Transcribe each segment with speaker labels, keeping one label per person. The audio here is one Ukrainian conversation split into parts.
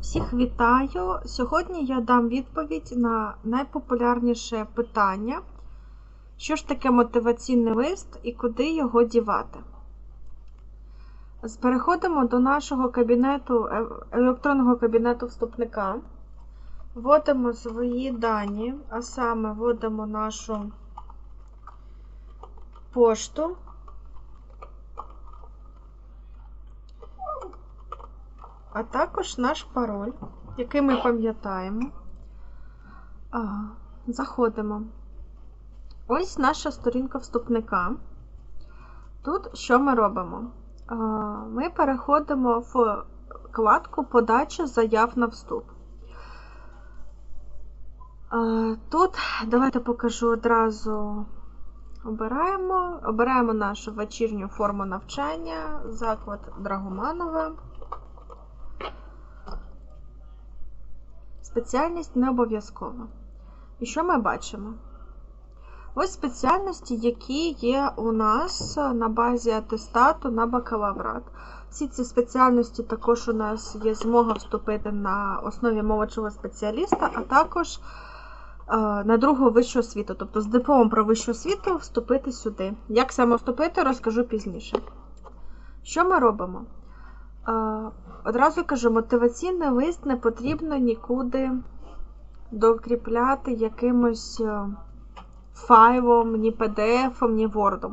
Speaker 1: Всіх вітаю! Сьогодні я дам відповідь на найпопулярніше питання: що ж таке мотиваційний лист і куди його дівати. Переходимо до нашого кабінету, е- електронного кабінету вступника. Вводимо свої дані, а саме вводимо нашу пошту. А також наш пароль, який ми пам'ятаємо. Заходимо. Ось наша сторінка вступника. Тут що ми робимо? Ми переходимо в вкладку Подача заяв на вступ. Тут давайте покажу одразу. Обираємо, обираємо нашу вечірню форму навчання, заклад Драгоманова. Спеціальність не обов'язкова. І що ми бачимо? Ось спеціальності, які є у нас на базі атестату на бакалаврат. Всі ці спеціальності також у нас є змога вступити на основі молодшого спеціаліста, а також е, на другу вищу освіту, тобто з дипломом про вищу освіту вступити сюди. Як саме вступити, розкажу пізніше. Що ми робимо? Одразу кажу, мотиваційний лист не потрібно нікуди докріпляти якимось е, файлом, ні PDF, ні Word.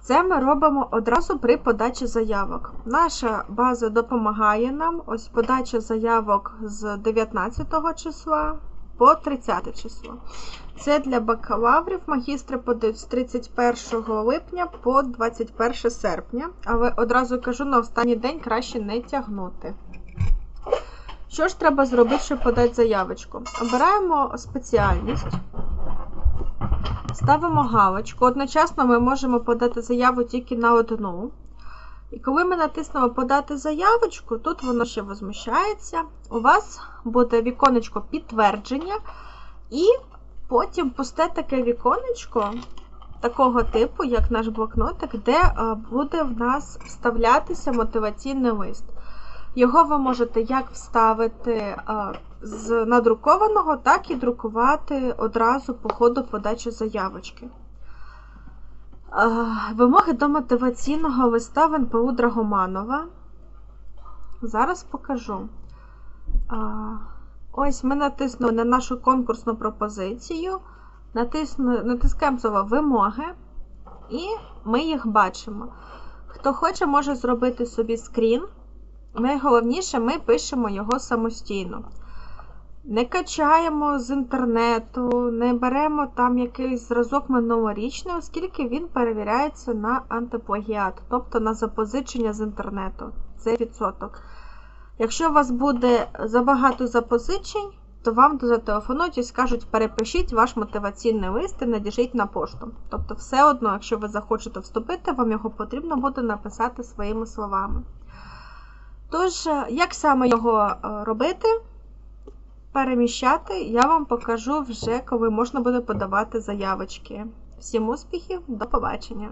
Speaker 1: Це ми робимо одразу при подачі заявок. Наша база допомагає нам. Ось подача заявок з 19 числа по 30 число. Це для бакалаврів, магістри подають з 31 липня по 21 серпня, але одразу кажу, на останній день краще не тягнути. Що ж треба зробити, щоб подати заявочку? Обираємо спеціальність, ставимо галочку. Одночасно ми можемо подати заяву тільки на одну. І коли ми натиснемо подати заявочку, тут воно ще возмущається. У вас буде віконечко підтвердження, і потім пусте таке віконечко такого типу, як наш блокнотик, де е, буде в нас вставлятися мотиваційний лист. Його ви можете як вставити е, з надрукованого, так і друкувати одразу по ходу подачі заявочки. Вимоги до мотиваційного листа в НПУ Драгоманова. Зараз покажу. Ось ми натиснули на нашу конкурсну пропозицію, натискаємо слово вимоги, і ми їх бачимо. Хто хоче, може зробити собі скрін. Найголовніше, ми пишемо його самостійно. Не качаємо з інтернету, не беремо там якийсь зразок минулорічний, оскільки він перевіряється на антиплагіат, тобто на запозичення з інтернету. Це відсоток. Якщо у вас буде забагато запозичень, то вам зателефонують і скажуть, перепишіть ваш мотиваційний лист і надіжіть на пошту. Тобто, все одно, якщо ви захочете вступити, вам його потрібно буде написати своїми словами. Тож, як саме його е, робити, переміщати, я вам покажу вже, коли можна буде подавати заявочки. Всім успіхів, до побачення!